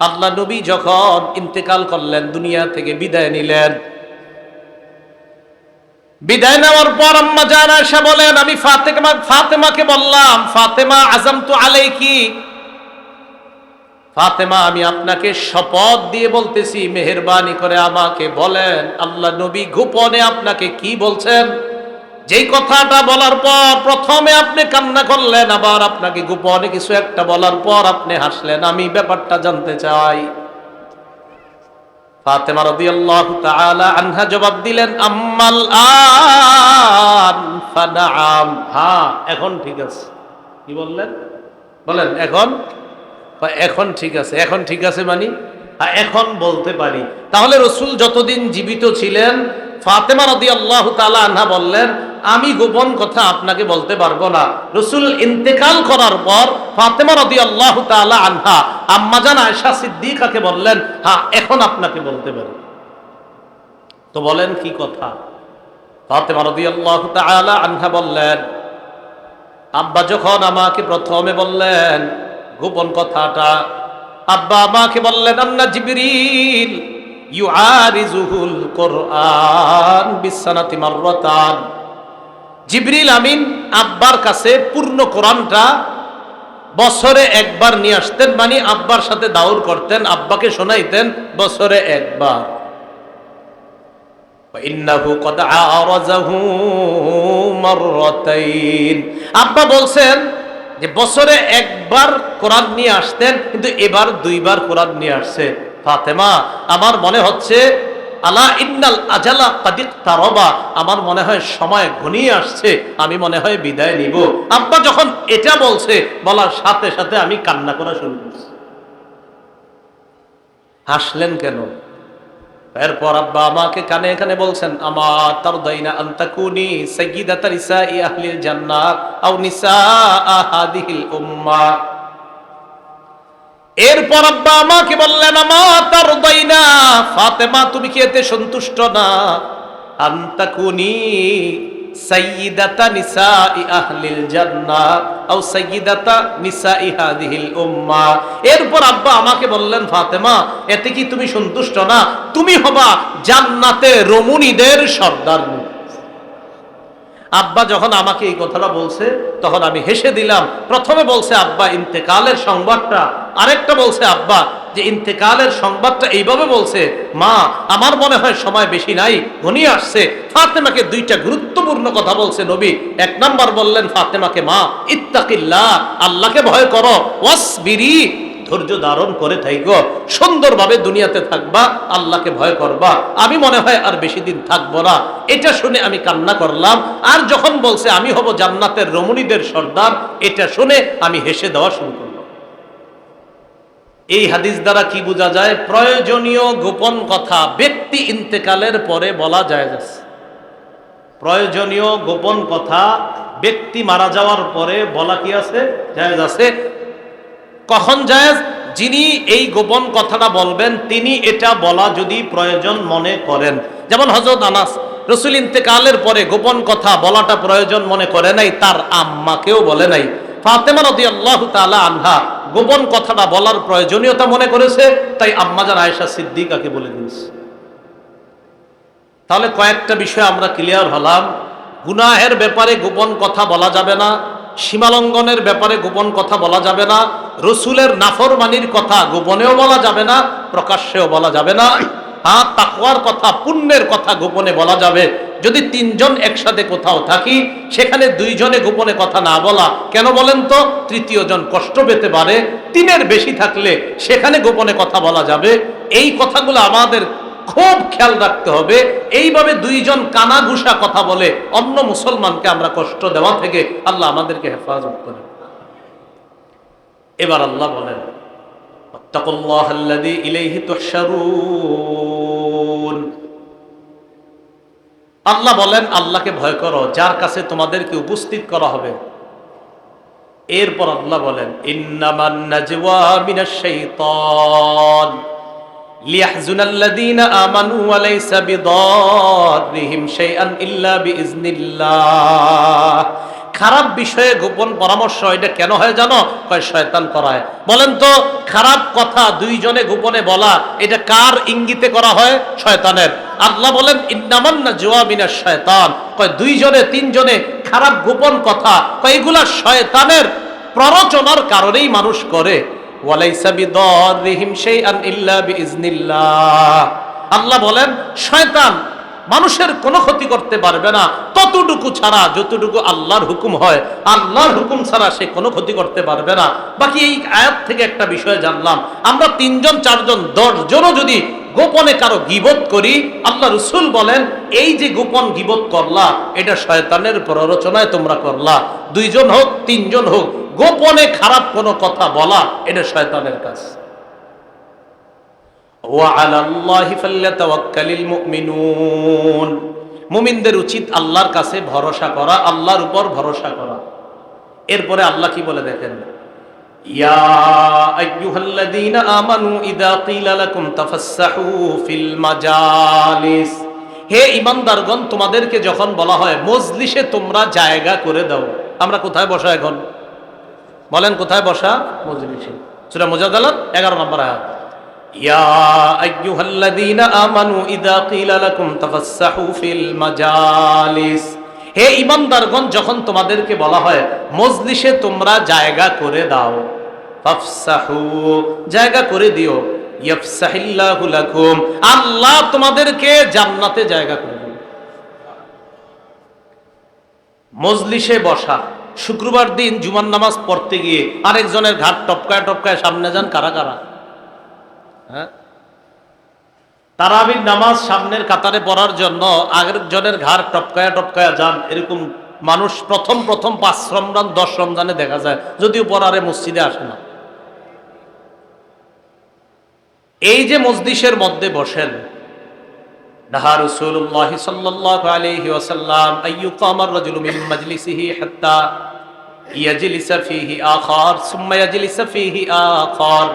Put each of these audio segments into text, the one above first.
আল্লাহ নবী যখন ইন্তেকাল করলেন, দুনিয়া থেকে বিদায় নিলেন। বিদায় নেওয়ার পর আম্মা জান আয়েশা বলেন, আমি ফাতেমা, ফাতেমাকে বললাম, ফাতেমা আজম তো আলাই কি ফাতেমা, আমি আপনাকে শপথ দিয়ে বলতেছি, মেহেরবানি করে আমাকে বলেন, আল্লাহ নবী গোপনে আপনাকে কি বলছেন? যেই কথাটা বলার পর প্রথমে আপনি কান্না করলেন, আবার আপনাকে গোপনে কিছু একটা বলার পর আপনি হাসলেন। আমি ব্যাপারটা জানতে চাই। ফাতেমা রাদিয়াল্লাহু তাআলা আনহা জবাব দিলেন, আম্মাল আন ফানাআম। হ্যাঁ এখন ঠিক আছে। কি বললেন? বলেন, এখন? এখন ঠিক আছে। এখন ঠিক আছে মানি হ্যাঁ এখন বলতে পারি। তাহলে রসুল যতদিন জীবিত ছিলেন ফাতেমা রদি আল্লাহ আনহা বললেন, আমি গোপন কথা আপনাকে বলতে পারব না। রসুল ইন্তেকাল করার পর ফাতেমা রদি আল্লাহ তালা আনহা আম্মাজান আয়সা সিদ্দিকাকে বললেন হ্যাঁ এখন আপনাকে বলতে পারি। তো বলেন কি কথা? ফাতেমা রদি আল্লাহ তালা আনহা বললেন, আব্বা যখন আমাকে প্রথমে বললেন গোপন কথাটা, আব্বা আমাকে বললেন, আন্না জিবরিল ইউআরিজুহুল কোরআন বিসানাতি মাররাতান। জিবরিল আমিন আব্বার কাছে পূর্ণ কোরআনটা বছরে একবার নিয়ে আসতেন মানে আব্বার সাথে দাউর করতেন, আব্বাকে শোনাইতেন বছরে একবার। আব্বা বলছেন যে বছরে একবার কোরআন নিয়ে আসতেন, কিন্তু এবার দুইবার কোরআন নিয়ে আসছে। ফাতেমা, আমার মনে হচ্ছে, আলা ইন্নাল আজালা তারবা আমার মনে হয় সময় ঘনিয়ে আসছে, আমি মনে হয় বিদায় নিব। আব্বা যখন এটা বলছে, বলার সাথে সাথে আমি কান্না করা শুরু করছি। হাসলেন কেন? এরপর আব্বা আমাকে কানে কানে বলছেন, আমার তার দইনা আন্তাকুনি সাইয়্যিদাতার ইসাই আহলিল জান্নাত, আও নিসা আহাদিহিল উম্মা। এরপর আব্বা আমাকে বললেন আমার তার দইনা ফাতেমা, তুমি কি এতে সন্তুষ্ট না? আন্তাকুনি সাইয়্যিদাতা নিসাই আহলিল জান্নাত আও সাইয়্যিদাতা নিসাই হাদিহিল উম্মা। এরপর আব্বা আমাকে বললেন, ফাতেমা, এতে কি তুমি সন্তুষ্ট না? তুমি হবা জান্নাতে রমণীদের সর্দার আব্বা যখন আমাকে এই কথাটা বলছে, তখন আমি হেসে দিলাম। প্রথমে বলছে, আব্বা, ইন্তেকালের সংবাদটা। আরেকটা বলছে, আব্বা, যে ইন্তেকালের সংবাদটা এইভাবে বলছে, মা, আমার মনে হয় সময় বেশি নাই, ঘনিয়ে আসছে। ফাতেমাকে দুইটা গুরুত্বপূর্ণ কথা বলছে নবী। এক নাম্বার বললেন, ফাতেমাকে মা, ইত্তাকিল্লাহ, আল্লাহকে ভয় করো, ওয়াসবিরি। ধৈর্য ধারণ করে থাইগো সুন্দরভাবে দুনিয়াতে থাকবা, আল্লাহকে ভয় করবা। আমি মনে হয় আর বেশি দিন থাকব না। এটা শুনে আমি কান্না করলাম। আর যখন বলছে, আমি হব জান্নাতের রমণীদের সর্দার, এটা শুনে আমি হেসে দেওয়া শুরু করলাম। এই হাদিস দ্বারা কি বোঝা যায়? প্রয়োজনীয় গোপন কথা, ব্যক্তি ইন্তেকালের পরে বলা যায় প্রয়োজনীয় গোপন কথা, ব্যক্তি মারা যাওয়ার পরে বলা কি আছে? জায়েজ আছে। কখন জায়েজ? যিনি এই গোপন কথাটা বলবেন, তিনি এটা বলা যদি প্রয়োজন মনে করেন। যেমন হজরত আনাস, রসুল ইন্তেকালের পরে গোপন কথা বলাটা প্রয়োজন মনে করে নাই, তার আম্মাকেও বলে নাই। ফাতেমা রদি আল্লাহ তালা আনহা গোপন কথাটা বলার প্রয়োজনীয়তা মনে করেছে, তাই আম্মাজান আয়েশা সিদ্দিকাকে বলে দিয়েছে। তাহলে কয়েকটা বিষয় আমরা ক্লিয়ার হলাম। গুনাহের ব্যাপারে গোপন কথা বলা যাবে না সীমালঙ্ঘনের ব্যাপারে গোপন কথা বলা যাবে না, রসুলের নাফরমানির কথা গোপনেও বলা যাবে না, প্রকাশ্যেও বলা যাবে না হ্যাঁ তাকুয়ার কথা, পুণ্যের কথা গোপনে বলা যাবে। যদি তিনজন একসাথে কোথাও থাকি, সেখানে দুইজনে গোপনে কথা না বলা, কেন বলেন তো? তৃতীয় জন কষ্ট পেতে পারে, তিনের বেশি থাকলে সেখানে গোপনে কথা বলা যাবে। এই কথাগুলো আমাদের খুব খেয়াল রাখতে হবে। এইভাবে দুইজন কানা ঘুষা কথা বলে অন্য মুসলমানকে আমরা কষ্ট দেওয়া থেকে আল্লাহ আমাদেরকে হেফাজত করে এবার আল্লাহ বলেন আল্লাহ বলেন, আল্লাহকে ভয় করো, যার কাছে তোমাদেরকে উপস্থিত করা হবে। এরপর আল্লাহ বলেন, ইন্নামান নাজওয়া মিনাশ শাইতান। ليحزن الذين آمنوا وليس بضارهم شيئا إلا بإذن الله খারাপ বিষয়ে গোপন পরামর্শ এটা কেন হয় জানো কয় শয়তান করায় বলেন তো খারাপ কথা দুইজনে গোপনে বলা এটা কার ইঙ্গিতে করা হয় শয়তানের আল্লাহ বলেন ইন্নামান্না জোয়াবিনা শয়তান কয় দুইজনে তিনজনে খারাপ গোপন কথা কয় এগুলা শয়তানের প্ররোচনার কারণেই মানুষ করে আল্লাহ বলেন, শয়তান মানুষের কোনো ক্ষতি করতে পারবে না। ততটুকু ছাড়া যতটুকু আল্লাহর হুকুম হয়, আল্লাহর হুকুম ছাড়া সে কোনো ক্ষতি করতে পারবে না। বাকি এই আয়াত থেকে একটা বিষয় জানলাম। আমরা তিনজন, চারজন, দশজনও যদি গোপনে কারও গিবত করি, আল্লাহ রসুল বলেন, এই যে গোপন গিবত করলা, এটা শয়তানের প্ররোচনায় তোমরা করলা। দুইজন হোক, তিনজন হোক গোপনে খারাপ কোনো কথা বলা, এটা শয়তানের কাজ। মুমিনদের উচিত আল্লাহর কাছে ভরসা করা, আল্লাহর উপর ভরসা করা। এরপরে আল্লাহ কি বলে দেখেন? হে ইমানদারগণ, তোমাদেরকে যখন বলা হয়, মজলিসে তোমরা জায়গা করে দাও। আমরা কোথায় বসা এখন? বলেন কোথায় বসা মজলিসে সূরা মুজাদালাত 11 নম্বর আয়াত يا أيها الذين آمنوا إذا قيل لكم تفسحوا في المجالس হে ইমানদারগণ যখন তোমাদেরকে বলা হয় মজলিসে তোমরা জায়গা করে দাও ফাফসাহু জায়গা করে দিও ইয়াফসাহিল্লাহু লাকুম আল্লাহ তোমাদেরকে জান্নাতে জায়গা করে দিবে মজলিসে বসা শুক্রবার দিন জুমার নামাজ পড়তে গিয়ে আরেকজনের ঘাট টপকায় টপকায় সামনে যান কারা কারা? হ্যাঁ? তারাবির নামাজ সামনের কাতারে পড়ার জন্য আগের জনের ঘাড় টপকায়া টপকায়া যান। এরকম মানুষ প্রথম প্রথম পাঁচ রমজান, দশ রমজানে দেখা যায়। যদিও পড়ারে মসজিদে আসে না। এই যে মসজিদের মধ্যে বসেন নাহা রাসূলুল্লাহ সাল্লাল্লাহু আলাইহি ওয়াসাল্লাম আইয়ুকাম আর-রাজুলু মিন মাজলিসিহি হাত্তা ইয়াজলিসা ফীহি আখার, সুম্মা ইয়াজলিসা ফীহি আখার।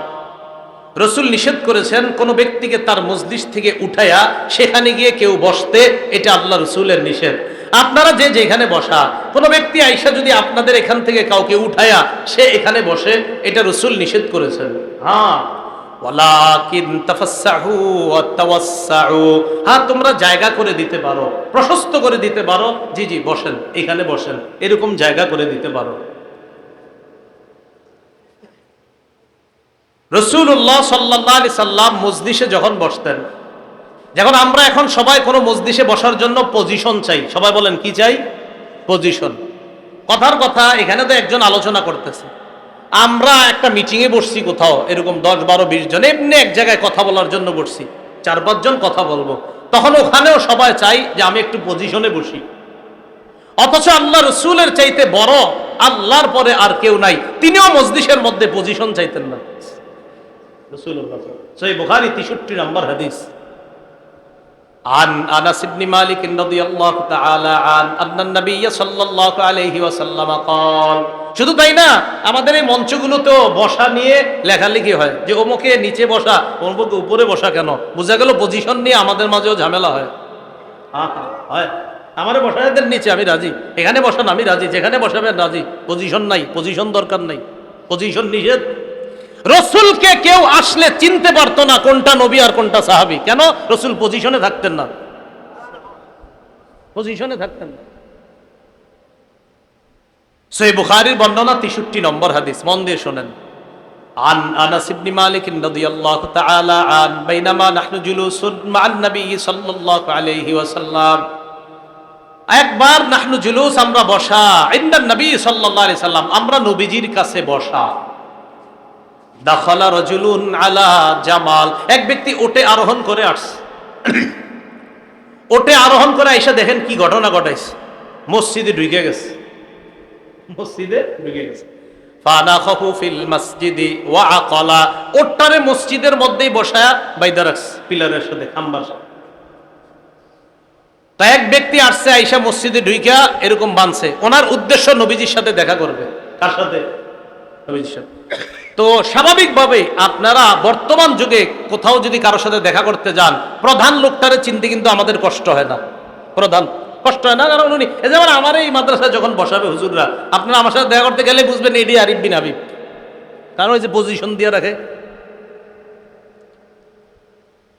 রসুল নিষেধ করেছেন, কোন ব্যক্তিকে তার মসজিদ থেকে উঠাইয়া সেখানে গিয়ে কেউ বসতে, এটা আল্লাহ রসুলের নিষেধ। আপনারা যে যেখানে বসা, কোনো ব্যক্তি আইসা যদি আপনাদের এখান থেকে কাউকে উঠাইয়া সে এখানে বসে, এটা রসুল নিষেধ করেছেন। হ্যাঁ। ওয়ালাকিন তাফাসসাহু ওয়া হ্যাঁ তোমরা জায়গা করে দিতে পারো, প্রশস্ত করে দিতে পারো। জি জি, বসেন, এখানে বসেন, এরকম জায়গা করে দিতে পারো। রসুল্লাহ সাল্লাম যখন বসতেন, যখন আমরা এখন সবাই কোনো মজলিসে বসার জন্য পজিশন চাই, সবাই বলেন, কি চাই? পজিশন কথার কথা, এখানে তো একজন আলোচনা করতেছে। আমরা একটা মিটিংয়ে বসছি কোথাও এরকম দশ বারো বিশ জন এমনি এক জায়গায় কথা বলার জন্য বসছি চার পাঁচজন কথা বলবো তখন ওখানেও সবাই চাই যে আমি একটু পজিশনে বসি অথচ আল্লাহ রসুলের চাইতে বড় আল্লাহর পরে আর কেউ নাই তিনিও মজলিসের মধ্যে পজিশন চাইতেন না সহি বুখারী 63 নম্বর হাদিস عن انس بن مالك رضي الله تعالى عن ان النبي صلى الله عليه وسلم قال শুধু তাই না, আমাদের এই মঞ্চগুলোতেও বসা নিয়ে লেখালেখি হয়। যে অমুকে নিচে বসা, অমুকে উপরে বসা কেন? বোঝা গেল পজিশন নিয়ে আমাদের মাঝেও ঝামেলা হয়। হ্যাঁ হ্যাঁ হয়। আমার বসাদের নিচে আমি রাজি। এখানে বসান, আমি রাজি। যেখানে বসাবেন রাজি। পজিশন নাই পজিশন দরকার নাই। পজিশন নিষেধ। রসুলকে কেউ আসলে চিনতে পারতো না কোনটা নবী আর কোনটা সাহাবি। কেন? রসুল পজিশনে থাকতেন না। পজিশনে থাকতেন না। সই বুখারির বর্ণনা তেষট্টি নম্বর হাদিস মন দিয়ে শোনেন عن انس بن مالك رضي الله تعالى عن بينما نحن جلوس مع النبي صلى الله عليه وسلم একবার নাহনু জুলুস আমরা বসা ইন্দান নবী সাল্লাল্লাহু আলাইহি সাল্লাম আমরা নবীজির কাছে বসা দাখলা রজুলুন আলা জামাল এক ব্যক্তি ওটে আরোহণ করে আসছে ওটে আরোহণ করে আইসা দেখেন কি ঘটনা ঘটাইছে মসজিদে ঢুকে গেছে মসজিদে ঢুকে গেছে। ফানাখাহু ফিল মসজিদি ওয়া আকালা। ওটারে মসজিদের মধ্যেই বসায়া বাইদা পিলারের সাথে খাম্বার তা এক ব্যক্তি আসছে আইসা মসজিদে ঢুইকা এরকম বানছে। ওনার উদ্দেশ্য নবীজির সাথে দেখা করবে। কার সাথে? নবীজির সাথে। তো স্বাভাবিকভাবে আপনারা বর্তমান যুগে কোথাও যদি কারোর সাথে দেখা করতে যান প্রধান লোকটারে চিনতে কিন্তু আমাদের কষ্ট হয় না। প্রধান। কষ্ট হয়। না কারণ উনি এই যেমন আমার এই মাদ্রাসায় যখন বসাবে হুজুররা, আপনারা আমার সাথে দেখা করতে গেলে বুঝবেন এডি আরিফ বিন আবিব কারণ ওই যে পজিশন দিয়ে রাখে।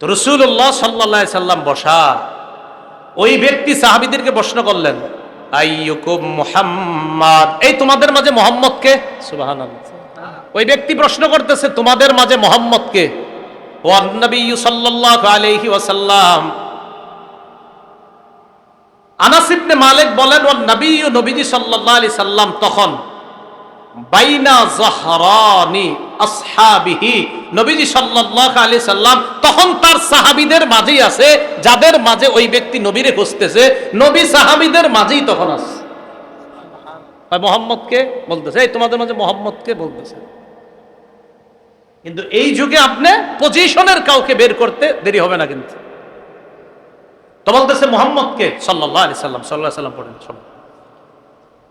তো রসুল্লাহ সাল্লা সাল্লাম বসা। ওই ব্যক্তি সাহাবিদেরকে প্রশ্ন করলেন এই তোমাদের মাঝে মোহাম্মদকে সুবহানাল্লাহ। ওই ব্যক্তি প্রশ্ন করতেছে, তোমাদের মাঝে মোহাম্মদকে ওয়ান নবী সাল্লাল্লাহু আলাইহি ওয়াসাল্লাম আনাস ইবনে মালিক বলেন, ওয়ান নবী ও নবীজি সাল্লাল্লাহু আলাইহি সাল্লাম তখন, বাইনা জাহরানি আসহাবিহি। নবীজি সাল্লাল্লাহু আলাইহি সাল্লাম তখন তার সাহাবীদের মাঝেই আছে, যাদের মাঝে ওই ব্যক্তি নবীরে খুঁজতেছে, নবী সাহাবীদের মাঝেই তখন আছে। মোহাম্মদকে বলতেছে, এই তোমাদের মাঝে মোহাম্মদকে বলতেছে। কিন্তু এই যুগে আপনি পজিশনের কাউকে বের করতে দেরি হবে না কিন্তু। তো বলতেছে মোহাম্মদকে সাল্লাল্লাহু আলাইহি সাল্লাম আলাইহি সাল্লাম পড়েন সবাই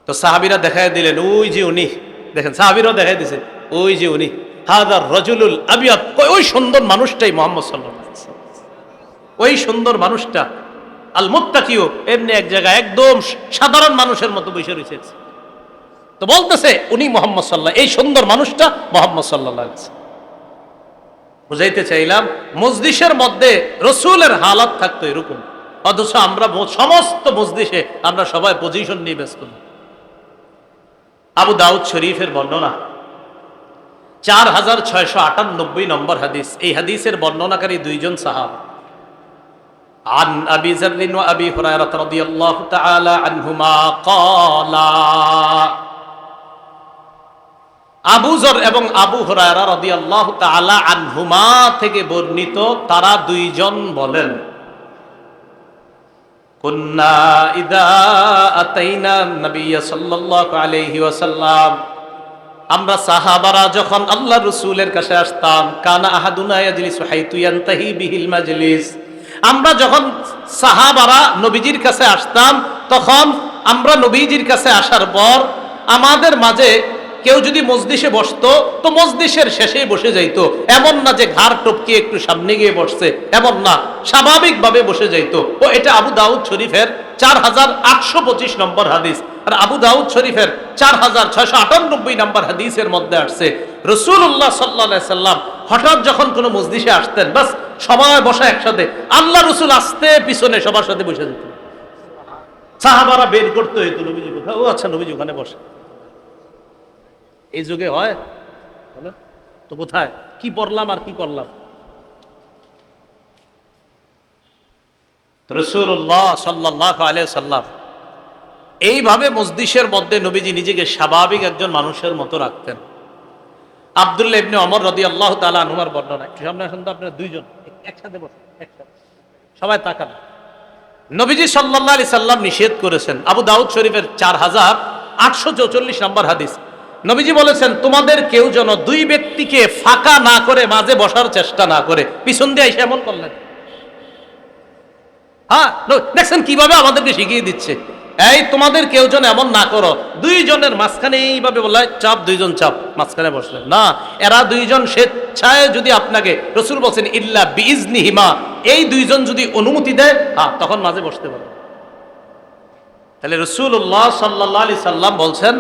তো সাহাবিরা দেখাই দিলেন, ওই যে উনি, দেখেন, সাহাবিরাও দেখাই দিছে, ওই যে উনি হাদার রজুলুল আবিয়াত ওই সুন্দর মানুষটাই মোহাম্মদ ওয়াসাল্লাম। ওই সুন্দর মানুষটা আল মুত্তাকিও এমনি এক জায়গায় একদম সাধারণ মানুষের মতো বসে রয়েছে। তো বলতেছে, উনি মোহাম্মদ সাল্লাহ এই সুন্দর মানুষটা মোহাম্মদ সাল্লাহ বুঝাইতে চাইলাম মসজিষের মধ্যে রসুলের হালাত থাকতো এরকম। অথচ আমরা ম- সমস্ত মসজিষে আমরা সবাই পজিশন নিয়ে ব্যস্ত আবু দাউদ শরীফের বর্ণনা চার হাজার ছয়শো আটানব্বই নম্বর হাদিস এই হাদিসের বর্ণনাকারী দুইজন সাহাব عن أبي ذر وأبي هريرة رضي الله تعالى عنهما قالا আবু জর এবং আবু হরায়রা রাদিয়াল্লাহু তাআলা আনহুমা থেকে বর্ণিত তারা দুইজন বলেন আমরা সাহাবারা যখন আল্লাহ রসুলের কাছে আসতাম, কানা আহাদুনা ইয়াজলিসু হাইতু ইয়ানতাহি বিহিল মাজলিস। আমরা যখন সাহাবারা নবীজির কাছে আসতাম, তখন আমরা নবীজির কাছে আসার পর আমাদের মাঝে কেউ যদি মসজিষে বসতো, তো মসজিষের শেষেই বসে যাইতো। এমন না যে ঘাড় টপকে একটু সামনে গিয়ে বসছে, এমন না। স্বাভাবিকভাবে বসে যাইতো। ও, এটা আবু দাউদ শরীফের চার হাজার আটশো পঁচিশ নম্বর হাদিস। আর আবু দাউদ শরীফের চার হাজার ছয়শো আটানব্বই নম্বর হাদিসের মধ্যে আসছে রসুল্লাহ সাল্লা সাল্লাম হঠাৎ যখন কোনো মসজিষে আসতেন, বাস সবাই বসা একসাথে আল্লাহ রসুল আসতে পিছনে সবার সাথে বসে যেত। সাহাবারা বের করতে হইতো নবীজি কোথাও আচ্ছা নবীজি ওখানে বসে। এই যুগে হয়? বলো? তো কোথায়? কি পড়লাম আর কি করলাম? এইভাবে মসজিষের মধ্যে নবীজি নিজেকে স্বাভাবিক একজন মানুষের মতো রাখতেন। আব্দুল্লাহ ইবনে অমর রদি আল্লাহ তালা আনুমার বর্ণনা। একটু সামনে দুইজন একসাথে একসাথে। সবাই তাকান। নবীজি সাল্লাহ আলি সাল্লাম নিষেধ করেছেন। আবু দাউদ শরীফের চার হাজার আটশো চৌচল্লিশ নম্বর হাদিস। নবীজি বলেছেন, তোমাদের কেউ যেন দুই ব্যক্তিকে ফাঁকা না করে মাঝে বসার চেষ্টা না করে। পিছন দিয়ে এসে এমন করলেন। হ্যাঁ দেখছেন কীভাবে আমাদেরকে শিখিয়ে দিচ্ছে? এই, তোমাদের কেউ জন এমন না করো। দুইজনের মাঝখানে এইভাবে বলা চাপ, দুইজন চাপ। মাঝখানে বসলে না, এরা দুইজন স্বেচ্ছায় যদি আপনাকে, রসুল বলছেন, ইল্লা বিজ নিহিমা এই দুইজন যদি অনুমতি দেয় হ্যাঁ তখন মাঝে বসতে পারো তাহলে রসুল্লাহ সাল্লাহ আলি সাল্লাম বলছেন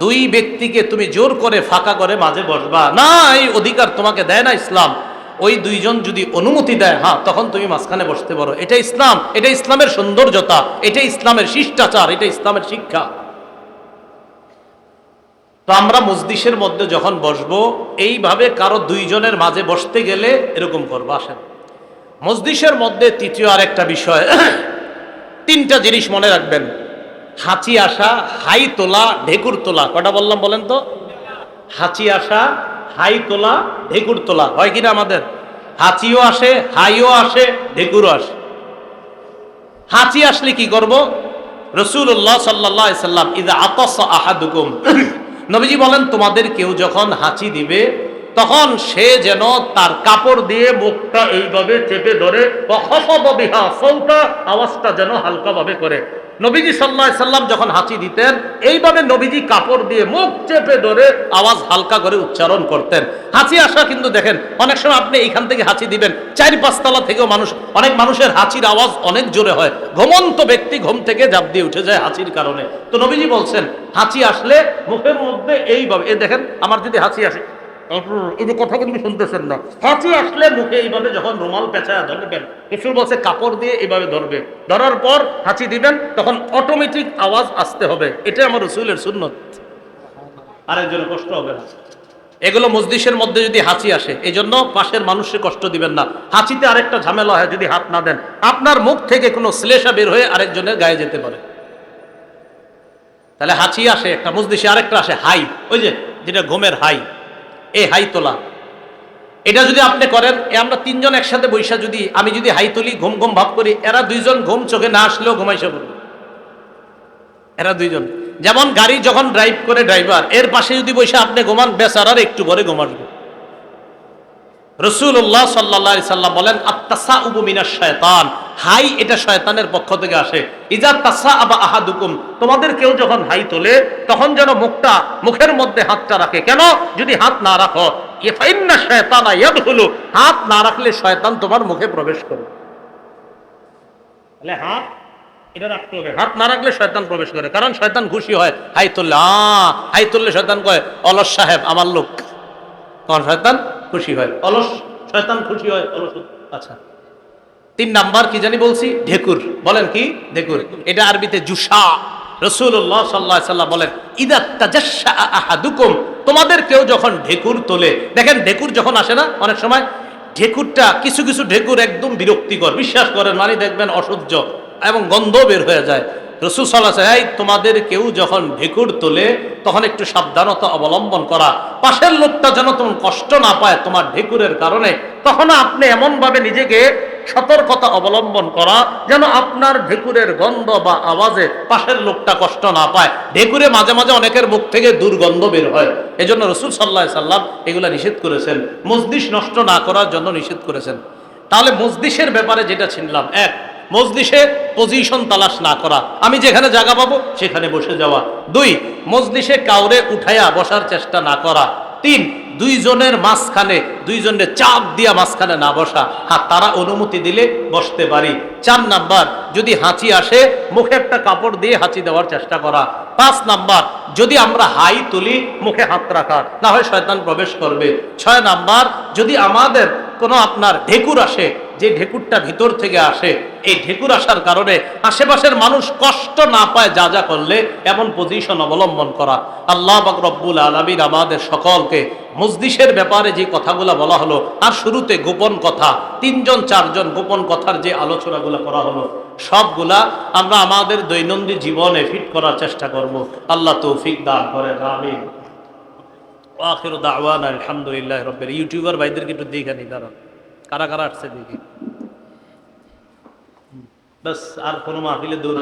দুই ব্যক্তিকে তুমি জোর করে ফাঁকা করে মাঝে বসবা। না এই অধিকার তোমাকে দেয় না ইসলাম। ওই দুইজন যদি অনুমতি দেয় হ্যাঁ তখন তুমি মাঝখানে বসতে পারো। এটা ইসলাম, এটা ইসলামের সৌন্দর্যতা, এটা ইসলামের শিষ্টাচার, এটা ইসলামের শিক্ষা। তো আমরা মসজিষের মধ্যে যখন বসবো, এইভাবে কারও দুইজনের মাঝে বসতে গেলে এরকম করব, আসেন। মসজিষের মধ্যে তৃতীয় আরেকটা বিষয়, তিনটা জিনিস মনে রাখবেন। হাঁচি আসা, হাই তোলা, ঢেকুর তোলা। কটা বললাম বলেন তো? হাঁচি আসা, হাই তোলা, ঢেকুর তোলা। হয় কিনা আমাদের? হাঁচিও আসে, হাইও আসে, ঢেকুরও আসে। হাঁচি আসলে কি করব? রসুল্লাহ সাল্লাহ সাল্লাম, ইদা আতস আহাদুকুম। নবীজি বলেন, তোমাদের কেউ যখন হাঁচি দিবে, তখন সে যেন তার কাপড় দিয়ে মুখটা এইভাবে চেপে ধরে আওয়াজটা যেন হালকাভাবে করে। নবীজি সাল্লাহ সাল্লাম যখন হাঁচি দিতেন, এইভাবে নবীজি কাপড় দিয়ে মুখ চেপে ধরে আওয়াজ হালকা করে উচ্চারণ করতেন। হাঁচি আসা কিন্তু দেখেন, অনেক সময় আপনি এইখান থেকে হাঁচি দিবেন, চারি পাঁচতলা থেকেও মানুষ, অনেক মানুষের হাঁচির আওয়াজ অনেক জোরে হয়। ঘুমন্ত ব্যক্তি ঘুম থেকে জাপ দিয়ে উঠে যায় হাঁচির কারণে। তো নবীজি বলছেন, হাঁচি আসলে মুখের মধ্যে এইভাবে এই দেখেন, আমার যদি হাঁচি আসে এই যে কথা কিন্তু শুনতেছেন না। হাঁচি আসলে মুখে এইভাবে যখন রুমাল পেঁচায় ধরবেন বলছে কাপড় দিয়ে এইভাবে ধরবে। ধরার পর হাঁচি দিবেন তখন অটোমেটিক আওয়াজ আসতে হবে। এটা আমার রসুলের সুন্নত। আরেকজনের কষ্ট হবে না। এগুলো মসজিদের মধ্যে যদি হাঁচি আসে এই জন্য পাশের মানুষকে কষ্ট দিবেন না। হাঁচিতে আরেকটা ঝামেলা হয় যদি হাত না দেন। আপনার মুখ থেকে কোনো শ্লেষা বের হয়ে আরেকজনের গায়ে যেতে পারে। তাহলে হাঁচি আসে একটা মসজিদে আরেকটা আসে হাই। ওই যে যেটা ঘুমের হাই। এই হাই তোলা এটা যদি আপনি করেন, এ আমরা তিনজন একসাথে বৈশা যদি, আমি যদি হাই তুলি ঘুম ঘুম ভাব করি, এরা দুইজন ঘুম চোখে না আসলেও ঘুমাইসে পড়বে এরা দুইজন। যেমন গাড়ি যখন ড্রাইভ করে ড্রাইভার এর পাশে যদি বসে আপনি ঘুমান, বেচারার একটু পরে ঘুমাসবে রসুল্লাহ সাল্লা সাল্লাম বলেন আত্মাসা উবুমিনা শয়তান। হাই এটা শয়তানের পক্ষ থেকে আসে। ইজা তাসা আবা আহাদুকুম, তোমাদের কেউ যখন হাই তোলে, তখন যেন মুখটা, মুখের মধ্যে হাতটা রাখে। কেন? যদি হাত না রাখো। ইফাইন্না শয়তানা ইয়াদখুলু, হাত না রাখলে শয়তান তোমার মুখে প্রবেশ করে তাহলে হাত, এটা রাখতে হবে। হাত না রাখলে শয়তান প্রবেশ করে। কারণ শয়তান খুশি হয়। হাই তুললে হাই তুললে শয়তান কয়, অলস সাহেব, আমার লোক। তখন শয়তান খুশি হয়। অলস, শয়তান খুশি হয়, অলস। আচ্ছা। তিন নাম্বার কি জানি বলছি? ঢেকুর। বলেন কি? ঢেকুর। এটা আরবিতে জুসা। রসুল্লাহ সাল্লাহ সাল্লাহ বলেন, ইদা তাজাসা আহাদুকুম। তোমাদের কেউ যখন ঢেকুর তোলে, দেখেন ঢেকুর যখন আসে না, অনেক সময় ঢেকুরটা কিছু কিছু ঢেকুর একদম বিরক্তিকর। বিশ্বাস করেন মানে দেখবেন অসহ্য এবং গন্ধ বের হয়ে যায়। রসুল সাল্লাহ এই তোমাদের কেউ যখন ঢেকুর তোলে, তখন একটু সাবধানতা অবলম্বন করা। পাশের লোকটা যেন তোমার কষ্ট না পায় তোমার ঢেকুরের কারণে, তখন আপনি এমনভাবে নিজেকে সতর্কতা অবলম্বন করা, যেন আপনার ঢেকুরের গন্ধ বা আওয়াজে পাশের লোকটা কষ্ট না পায়। ঢেকুরে মাঝে মাঝে অনেকের মুখ থেকে দুর্গন্ধ বের হয়। এজন্য রসুল সাল্লাহ সাল্লাম এগুলা নিষেধ করেছেন। মসজিদ নষ্ট না করার জন্য নিষেধ করেছেন। তাহলে মসজিদের ব্যাপারে যেটা ছিনলাম এক, মজলিসে পজিশন তালাশ না করা। আমি যেখানে জায়গা পাবো, সেখানে বসে যাওয়া। দুই, মজলিসে কাউরে উঠাইয়া বসার চেষ্টা না করা। তিন, দুইজনের মাঝখানে, দুইজনের চাপ দিয়া মাঝখানে না বসা। হ্যাঁ তারা অনুমতি দিলে বসতে পারি। চার নাম্বার, যদি হাঁচি আসে, মুখে একটা কাপড় দিয়ে হাঁচি দেওয়ার চেষ্টা করা। পাঁচ নাম্বার, যদি আমরা হাই তুলি, মুখে হাত রাখা না হয় শয়তান প্রবেশ করবে। ছয় নাম্বার, যদি আমাদের কোনো আপনার ঢেকুর আসে, যে ঢেকুরটা ভিতর থেকে আসে, এই ঢেকুর আসার কারণে আশেপাশের মানুষ কষ্ট না পায় যা যা করলে, এমন পজিশন অবলম্বন করা। আল্লাহ বাক আলমীর আমাদের সকলকে মজদিসের ব্যাপারে যে কথাগুলো বলা হলো, আর শুরুতে গোপন কথা, তিনজন চারজন গোপন কথার যে আলোচনাগুলো করা হলো, সবগুলা আমরা আমাদের দৈনন্দিন জীবনে ফিট করার চেষ্টা করব। আল্লাহ তৌফিক দান করেন, আমিন। আখির দাওয়ান আলহামদুলিল্লাহ রব্বের ইউটিউবার ভাইদেরকে একটু দেখে নি কারণ কারা কারা আসছে দেখি। বাস আর কোনো মাহফিলে দৌড়